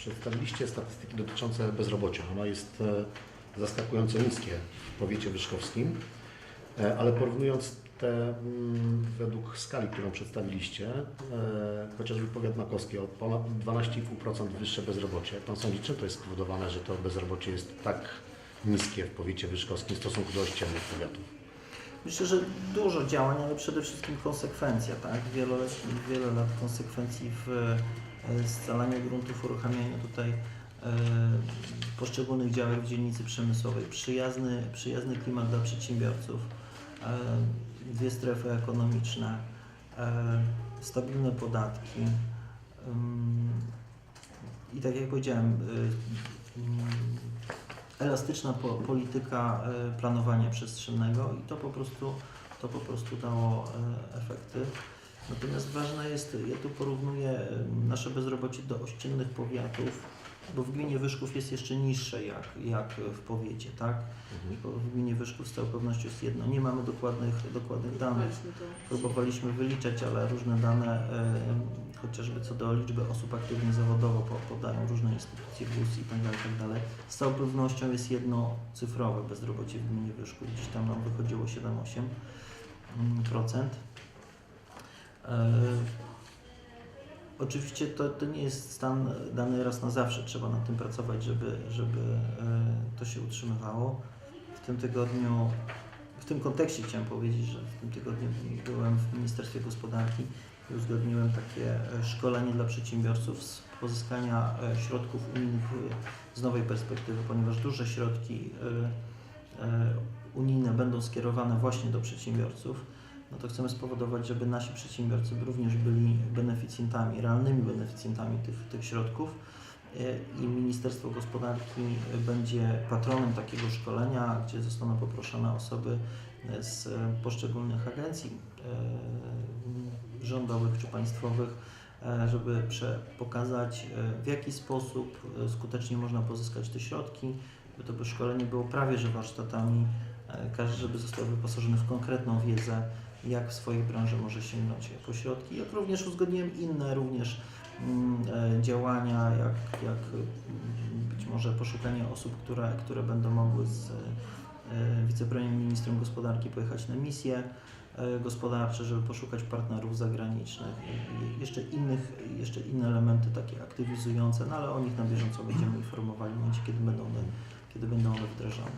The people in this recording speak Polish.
Przedstawiliście statystyki dotyczące bezrobocia. Ono jest e, zaskakująco niskie w powiecie wyszkowskim, E, ale porównując te mm, według skali, którą przedstawiliście, e, chociażby powiat makowski o ponad 12,5% wyższe bezrobocie. Pan sądzi, czym to jest spowodowane, że to bezrobocie jest tak niskie w powiecie wyszkowskim w stosunku do ościennych powiatów? Myślę, że dużo działań, ale przede wszystkim konsekwencja, tak? Wiele, wiele lat konsekwencji w e, scalaniu gruntów, uruchamianiu tutaj e, poszczególnych działek w dzielnicy przemysłowej, przyjazny, przyjazny klimat dla przedsiębiorców, e, dwie strefy ekonomiczne, stabilne podatki i tak jak powiedziałem, elastyczna po, polityka planowania przestrzennego i to po prostu, to po prostu dało efekty. Natomiast ważne jest, ja tu porównuję nasze bezrobocie do ościennych powiatów, bo w gminie Wyszków jest jeszcze niższe jak, jak w powiecie, tak? Bo w gminie Wyszków z całą pewnością jest jedno. Nie mamy dokładnych, dokładnych danych. Właśnie to. Próbowaliśmy wyliczać, ale różne dane, e, chociażby co do liczby osób aktywnie zawodowo po- podają różne instytucje GUS i tak dalej, i tak dalej. Z całą pewnością jest jednocyfrowe bezrobocie w gminie Wyszku. Gdzieś tam nam wychodziło 7-8%. E, Oczywiście to, to nie jest stan dany raz na zawsze. Trzeba nad tym pracować, żeby, żeby e, to się utrzymywało. W tym tygodniu w tym kontekście chciałem powiedzieć, że w tym tygodniu byłem w Ministerstwie Gospodarki i uzgodniłem takie e, szkolenie dla przedsiębiorców z pozyskania środków unijnych z nowej perspektywy, ponieważ duże środki unijne będą skierowane właśnie do przedsiębiorców, no to chcemy spowodować, żeby nasi przedsiębiorcy również byli beneficjentami, realnymi beneficjentami tych, tych środków. E, i Ministerstwo Gospodarki będzie patronem takiego szkolenia, gdzie zostaną poproszone osoby e, z poszczególnych agencji e, rządowych czy państwowych, żeby pokazać w jaki sposób skutecznie można pozyskać te środki, by to by szkolenie było prawie że warsztatami, każdy żeby został wyposażony w konkretną wiedzę, jak w swojej branży może sięgnąć po środki, jak również uzgodniłem inne również mm, e, działania, jak, jak mm, być może poszukanie osób, które, które będą mogły z e, wicepremierem ministrem gospodarki pojechać na misje gospodarcze, żeby poszukać partnerów zagranicznych i jeszcze innych, jeszcze inne elementy takie aktywizujące, no ale o nich na bieżąco będziemy informowali w momencie, kiedy będą one, kiedy będą one wdrażane.